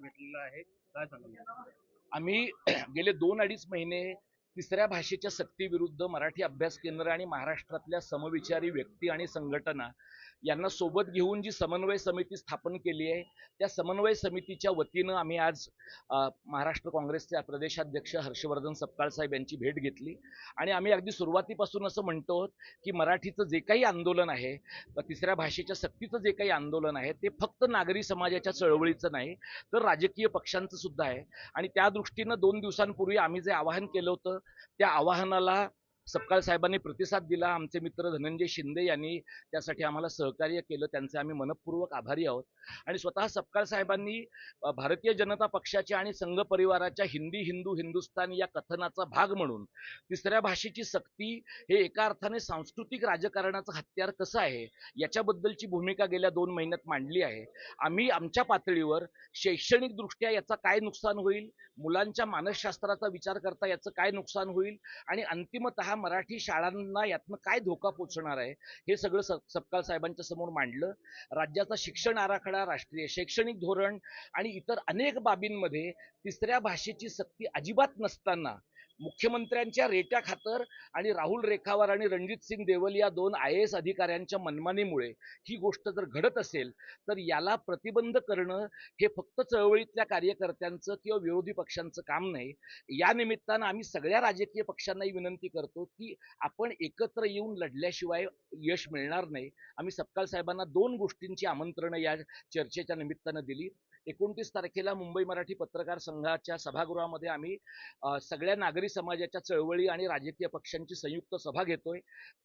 भेटलेलं आहे? काय सांगाल? आम्ही गेले दोन अडीच महिने तिसऱ्या भाषेच्या सक्तीविरुद्ध मराठी अभ्यास केंद्र आणि महाराष्ट्रातल्या समविचारी व्यक्ती आणि संघटना यांना सोबत घेऊन जी समन्वय समिती स्थापन केली आहे त्या समन्वय समितीच्या वतीनं आम्ही आज महाराष्ट्र काँग्रेसचे प्रदेशाध्यक्ष हर्षवर्धन सपकाळ साहेब यांची भेट घेतली. आणि आम्ही अगदी सुरुवातीपासून असं म्हणतो आहोत की मराठीचं जे काही आंदोलन आहे तिसऱ्या भाषेच्या सक्तीचं जे काही आंदोलन आहे ते फक्त नागरी समाजाच्या चळवळीचं नाही तर राजकीय पक्षांचं सुद्धा आहे. आणि त्या दृष्टीनं दोन दिवसांपूर्वी आम्ही जे आवाहन केलं होतं त्या आवाहनाला सपकाळ साहेबांनी प्रतिसाद दिला. आमचे मित्र धनंजय शिंदे यांनी त्यासाठी आम्हाला सहकार्य केलं. त्यांचे आम्ही मनपूर्वक आभारी आहोत. आणि स्वतः सपकाळ साहेबांनी भारतीय जनता पक्षाच्या आणि संघ परिवाराच्या हिंदी हिंदू हिंदुस्तान या कथनाचा भाग म्हणून तिसऱ्या भाषेची सक्ती हे एका अर्थाने सांस्कृतिक राजकारणाचं हत्यार कसं आहे? याच्याबद्दलची भूमिका गेल्या दोन महिन्यात मांडली आहे. आम्ही आमच्या पातळीवर शैक्षणिकदृष्ट्या याचा काय नुकसान होईल? मुलांच्या मानसशास्त्राचा विचार करता याचं काय नुकसान होईल? आणि अंतिमतः मराठी शाळांना यातनं काय धोका पोचणार आहे? हे सगळं स सपकाळ साहेबांच्या समोर मांडलं. राज्याचा शिक्षण आराखडा राष्ट्रीय शैक्षणिक धोरण आणि इतर अनेक बाबींमध्ये तिसऱ्या भाषेची सक्ती अजिबात नसताना मुख्यमंत्र्यांच्या रेट्या खातर आणि राहुल रेखावर आणि रणजित सिंग देवल या दोन आय एस अधिकाऱ्यांच्या मनमानीमुळे ही गोष्ट जर घडत असेल तर याला प्रतिबंध करणं हे फक्त चळवळीतल्या कार्यकर्त्यांचं किंवा विरोधी पक्षांचं काम नाही. या निमित्तानं आम्ही सगळ्या राजकीय पक्षांनाही विनंती करतो की आपण एकत्र येऊन लढल्याशिवाय यश मिळणार नाही. आम्ही सपकाळ साहेबांना दोन गोष्टींची आमंत्रणं या चर्चेच्या निमित्तानं दिली. एकोणतीस तारखेला मुंबई मराठी पत्रकार संघाच्या सभागृहामध्ये आम्ही सगळ्या नागरी समाजाच्या चळवळी आणि राजकीय पक्षांची संयुक्त सभा घेतोय.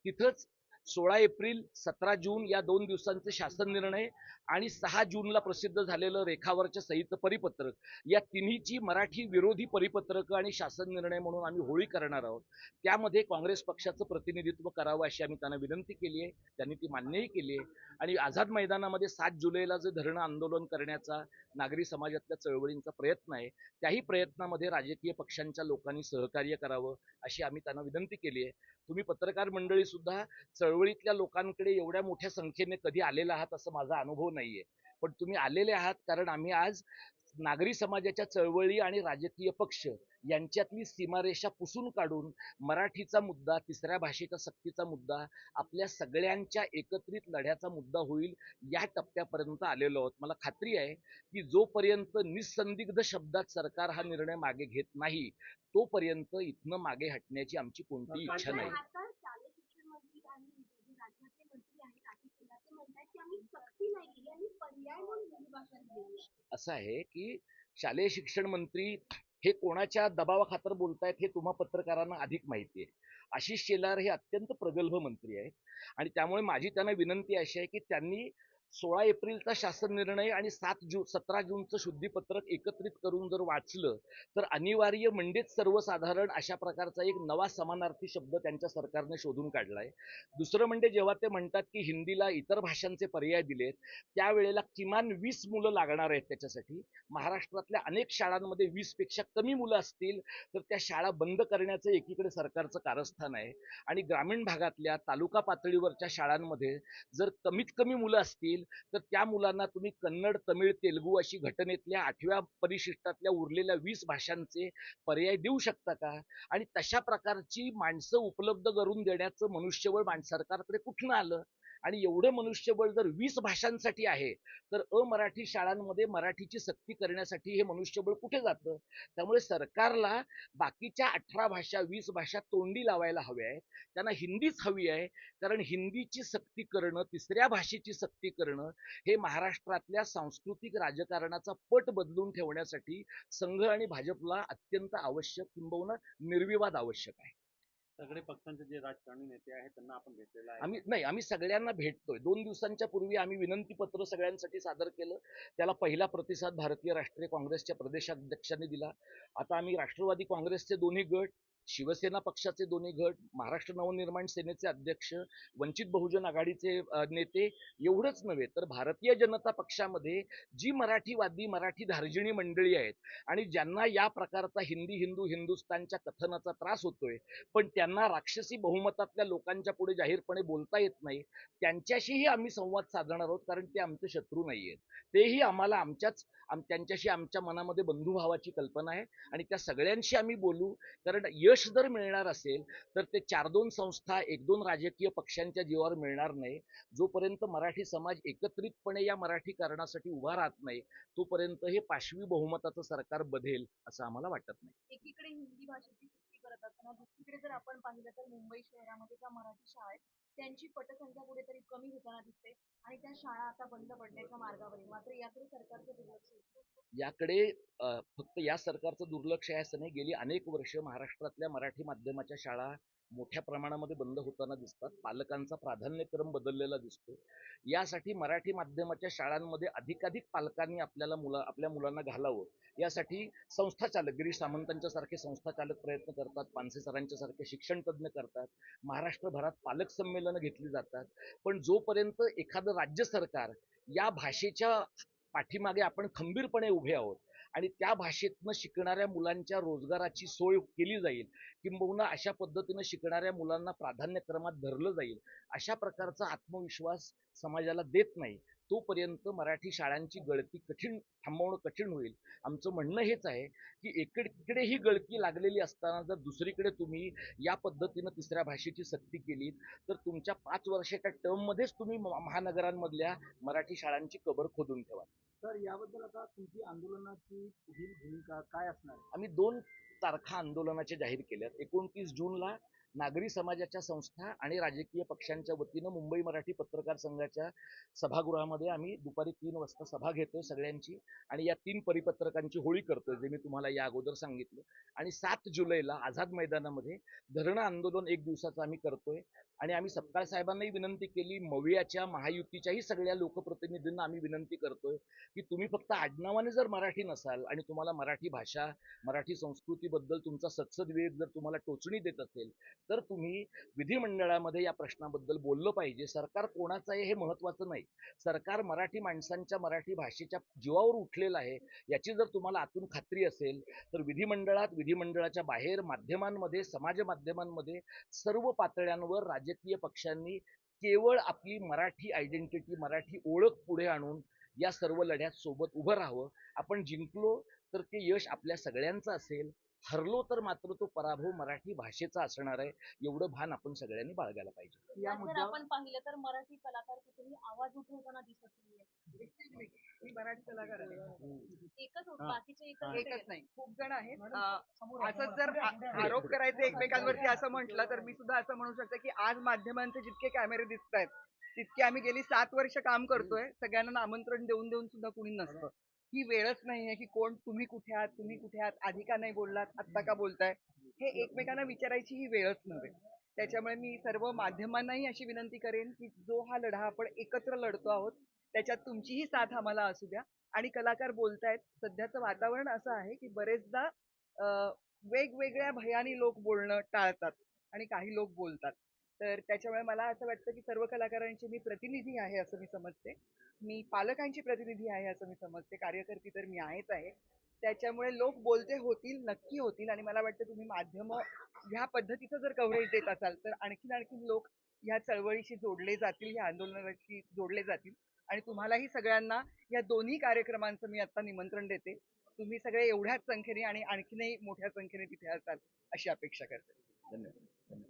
तिथंच सोळा एप्रिल सतरा जून या दोन दिवसांचे शासन निर्णय आणि सहा जूनला प्रसिद्ध झालेलं रेखावरच्या सहीचं परिपत्रक. या तिन्हीची मराठी विरोधी परिपत्रकं आणि शासन निर्णय म्हणून आम्ही होळी करणार आहोत. त्यामध्ये काँग्रेस पक्षाचं प्रतिनिधित्व करावं अशी आम्ही त्यांना विनंती केली आहे. त्यांनी ती मान्यही केली आहे. आणि आझाद मैदानामध्ये सात जुलैला जे धरणं आंदोलन करण्याचा नागरी समाजातल्या चळवळींचा प्रयत्न आहे त्याही प्रयत्नामध्ये राजकीय पक्षांच्या लोकांनी सहकार्य करावं अशी आम्ही त्यांना विनंती केली आहे. तुम्ही पत्रकार मंडळी सुद्धा चळवळीतल्या लोकांकडे एवढ्या मोठ्या संख्येने कधी आलेला आहात असं माझा अनुभव नाहीये. पण तुम्ही आलेले आहात कारण आम्ही आज नागरी समाजाच्या चळवळी आणि राजकीय पक्ष यांच्यातली सीमारेषा पुसून काढून मराठीचा मुद्दा तिसऱ्या भाषेच्या सक्तीचा मुद्दा आपल्या सगळ्यांच्या एकत्रित लढ्याचा मुद्दा होईल या टप्प्यापर्यंत आलेलो आहोत. मला खात्री आहे की जोपर्यंत निसंदिग्ध शब्दात सरकार हा निर्णय मागे घेत नाही तोपर्यंत इथनं मागे हटण्याची आमची कोणतीही इच्छा नाही आता शालेय शिक्षण मंत्री आणि जे राज्याचे मंत्री आहेत आतिश शेलार ते म्हणतात की आम्ही सक्ती नाही केली आम्ही पर्याय म्हणून हिंदी भाषा दिली आहे. असं आहे की शालेय शिक्षण मंत्री हे कोणाच्या दबावाखातर बोलतायत हे तुम्हा पत्रकारांना अधिक माहिती आहे. आशिष शेलार हे अत्यंत प्रगल्भ मंत्री आहेत. आणि त्यामुळे माझी त्यांना विनंती अशी आहे की त्यांनी सोळा एप्रिलचा शासन निर्णय आणि सात जून सतरा जूनचं शुद्धीपत्रक एकत्रित करून जर वाचलं तर अनिवार्य म्हणजेच सर्वसाधारण अशा प्रकारचा एक नवा समानार्थी शब्द त्यांच्या सरकारने शोधून काढलाय. दुसरं म्हणजे जेव्हा ते म्हणतात की हिंदीला इतर भाषांचे पर्याय दिलेत त्यावेळेला किमान वीस मुलं लागणार आहेत त्याच्यासाठी. महाराष्ट्रातल्या अनेक शाळांमध्ये वीसपेक्षा कमी मुलं असतील तर त्या शाळा बंद करण्याचं एकीकडे सरकारचं कारस्थान आहे. आणि ग्रामीण भागातल्या तालुका पातळीवरच्या शाळांमध्ये जर कमीत कमी मुलं असतील तर त्या मुलांना तुम्ही कन्नड तमिळ तेलगू अशी घटनेतल्या आठव्या परिशिष्टातल्या उरलेल्या वीस भाषांचे पर्याय देऊ शकता का? आणि तशा प्रकारची माणसं उपलब्ध करून देण्याचं मनुष्यबळ मान सरकारकडे कुठनं आलं? आणि एवढं मनुष्यबळ जर वीस भाषांसाठी आहे तर अमराठी शाळांमध्ये मराठीची सक्ती करण्यासाठी हे मनुष्यबळ कुठे जातं? त्यामुळे सरकारला बाकीच्या अठरा भाषा वीस भाषा तोंडी लावायला हव्या आहेत. त्यांना हिंदीच हवी आहे कारण हिंदीची सक्ती करणं तिसऱ्या भाषेची सक्ती करणं हे महाराष्ट्रातल्या सांस्कृतिक राजकारणाचा पट बदलून ठेवण्यासाठी संघ आणि भाजपला अत्यंत आवश्यक किंबहुना निर्विवाद आवश्यक आहे. सगळे पक्षांचे जे राजकारणी नेते आहेत त्यांना आपण भेटलेला आहे. आम्ही नाही आम्ही सगळ्यांना भेटतोय. दोन दिवसांच्या पूर्वी आम्ही विनंती पत्र सगळ्यांसाठी सादर केलं. त्याला पहिला प्रतिसाद भारतीय राष्ट्रीय काँग्रेसच्या प्रदेशाध्यक्षांनी दिला. आता आम्ही राष्ट्रवादी काँग्रेसचे दोन्ही गट शिवसेना पक्षाचे दोन्ही गट महाराष्ट्र नवनिर्माण सेनेचे अध्यक्ष वंचित बहुजन आघाडीचे नेते एवढंच नव्हे तर भारतीय जनता पक्षामध्ये जी मराठीवादी मराठी धार्जिणी मंडळी आहेत आणि ज्यांना या प्रकारचा हिंदी हिंदू हिंदुस्थानच्या कथनाचा त्रास होतोय पण त्यांना राक्षसी बहुमतातल्या लोकांच्या पुढे जाहीरपणे बोलता येत नाही त्यांच्याशीही आम्ही संवाद साधणार आहोत कारण ते आमचे शत्रू नाही आहेत. तेही आम्हाला आमच्याच आम त्यांच्याशी आमच्या मनामध्ये बंधुभावाची कल्पना आहे आणि त्या सगळ्यांशी आम्ही बोलू कारण यश जर मिळणार असेल तर ते चार दोन संस्था एक दोन राजकीय पक्षांच्या जीवावर मिळणार नाही. जोपर्यंत मराठी समाज एकत्रितपणे या मराठी कारणासाठी उभा राहत नाही तोपर्यंत हे पाशवी बहुमताचं सरकार बधेल असं आम्हाला वाटत नाही. एकीकडे हिंदी भाषेची करत असताना दुसरीकडे जर आपण पाहिलं तर मुंबई शहरामध्ये ज्या मराठी शाळा आहेत त्यांची पटसंख्या कुठेतरी कमी होताना दिसते आणि त्या शाळा आता बंद पडण्याच्या मार्गावर आहे. मात्र याकडे सरकारचं दुर्लक्ष होतं. याकडे अ, फक्त या सरकारचं दुर्लक्ष आहे असं नाही. गेली अनेक वर्ष महाराष्ट्रातल्या मराठी माध्यमाच्या शाळा मोठ्या प्रमाणामध्ये बंद होताना दिसतात. पालकांचा प्राधान्यक्रम बदललेला दिसतो. यासाठी मराठी माध्यमाच्या शाळांमध्ये अधिकाधिक पालकांनी आपल्याला मुला आपल्या मुलांना घालावं. यासाठी संस्थाचालक गिरीश सामंतांच्या सारखे संस्था चालक प्रयत्न करतात. पानसे सरांच्या सारखे शिक्षण तज्ज्ञ करतात. महाराष्ट्रभरात पालक संमेलन घेतली जातात. पण जोपर्यंत एखादं राज्य सरकार या भाषेच्या पाठीमागे आपण खंबीरपणे उभे आहोत आणि त्या भाषेतनं शिकणाऱ्या मुलांच्या रोजगाराची सोय केली जाईल किंबहुना अशा पद्धतीनं शिकणाऱ्या मुलांना प्राधान्यक्रमात धरलं जाईल अशा प्रकारचा आत्मविश्वास समाजाला देत नाही. तोपर्यंत मराठी शाळांची गळती कठीण थांबवणं कठीण होईल. आमचं म्हणणं हेच आहे की एकीकडे ही गळती लागलेली असताना जर दुसरीकडे तुम्ही या पद्धतीनं तिसऱ्या भाषेची सक्ती केली तर तुमच्या पाच वर्षाच्या टर्ममध्येच तुम्ही म- महानगरांमधल्या मराठी शाळांची कबर खोदून ठेवा. तर याबद्दल आता तुमची आंदोलनाची पुढील भूमिका काय असणार? आम्ही दोन तारखा आंदोलनाच्या जाहीर केल्यात. एकोणतीस जूनला नागरी समाजाच्या संस्था आणि राजकीय पक्षांच्या वतीनं मुंबई मराठी पत्रकार संघाच्या सभागृहामध्ये आम्ही दुपारी तीन वाजता सभा घेतोय सगळ्यांची आणि या तीन परिपत्रकांची होळी करतोय जे मी तुम्हाला या अगोदर सांगितलं. आणि सात जुलैला आझाद मैदानामध्ये धरणं आंदोलन एक दिवसाचं आम्ही करतोय. आणि आम्ही सपकाळ साहेबांनाही विनंती केली मवियाच्या महायुतीच्याही सगळ्या लोकप्रतिनिधींना आम्ही विनंती करतोय की तुम्ही फक्त आडनावाने जर मराठी नसाल आणि तुम्हाला मराठी भाषा मराठी संस्कृतीबद्दल तुमचा सत्सदविवेक जर तुम्हाला टोचणी देत असेल तर तुम्ही विधिमंडळामध्ये या प्रश्नाबद्दल बोललं पाहिजे. सरकार कोणाचं आहे हे महत्वाचं नाही. सरकार मराठी माणसांच्या मराठी भाषेच्या जीवावर उठलेलं आहे याची जर तुम्हाला आतून खात्री असेल तर विधिमंडळात विधिमंडळाच्या बाहेर माध्यमांमध्ये समाज माध्यमांमध्ये सर्व पातळ्यांवर राजकीय पक्षांनी केवळ आपली मराठी आयडेंटिटी मराठी ओळख पुढे आणून या सर्व लढ्यात सोबत उभं राहावं. आपण जिंकलो तर ते यश आपल्या सगळ्यांचं असेल. हरलो तर मात्र तो पराभव मराठी भाषेचा असणार आहे. एवढं भान आपण सगळ्यांनी बाळगायला पाहिजे. या आपण पाहिलं तर मराठी कलाकार कुठेही आवाज उठवताना दिसत नाहीये. कलाकार एकच होत. बाकीचे एकच. नाही. खूप जण आहेत. अं, असंच जर आ- आरोप करायचे एकमेकांवरती असं म्हटलं तर मी सुद्धा असं म्हणू शकते की आज माध्यमांचे जितके कॅमेरे दिसत आहेत तितके आम्ही गेली सात वर्ष काम करतोय. सगळ्यांना आमंत्रण देऊन देऊन सुद्धा कुणी नसतं. ही वेळच नाहीये की कोण तुम्ही कुठे आहात तुम्ही कुठे आहात आधी का नाही बोललात आत्ता का बोलताय? हे एकमेकांना विचारायची ही वेळच नव्हे. त्याच्यामुळे मी सर्व माध्यमांनाही अशी विनंती करेन की जो हा लढा आपण एकत्र लढतो आहोत त्याच्यात तुमचीही साथ आम्हाला असू द्या. आणि कलाकार बोलतायत सध्याचं वातावरण असं आहे की बरेचदा वेगवेगळ्या भयानी लोक बोलणं टाळतात आणि काही लोक बोलतात. तर त्याच्यामुळे मला असं वाटतं की सर्व कलाकारांची मी प्रतिनिधी आहे असं मी समजते. मी पालकांची प्रतिनिधी आहे असं मी समजते. कार्यकर्ती तर मी आहेच आहे. त्याच्यामुळे लोक बोलते होतील नक्की होतील आणि मला वाटतं तुम्ही माध्यम ह्या पद्धतीचं जर कव्हरेज देत असाल तर आणखीन आणखीन लोक ह्या चळवळीशी जोडले जातील ह्या आंदोलनाशी जोडले जातील. आणि तुम्हालाही सगळ्यांना या दोन्ही कार्यक्रमांचं मी आता निमंत्रण देते. तुम्ही सगळे एवढ्याच संख्येने आणि आणखीनही मोठ्या संख्येने तिथे असाल अशी अपेक्षा करते. धन्यवाद.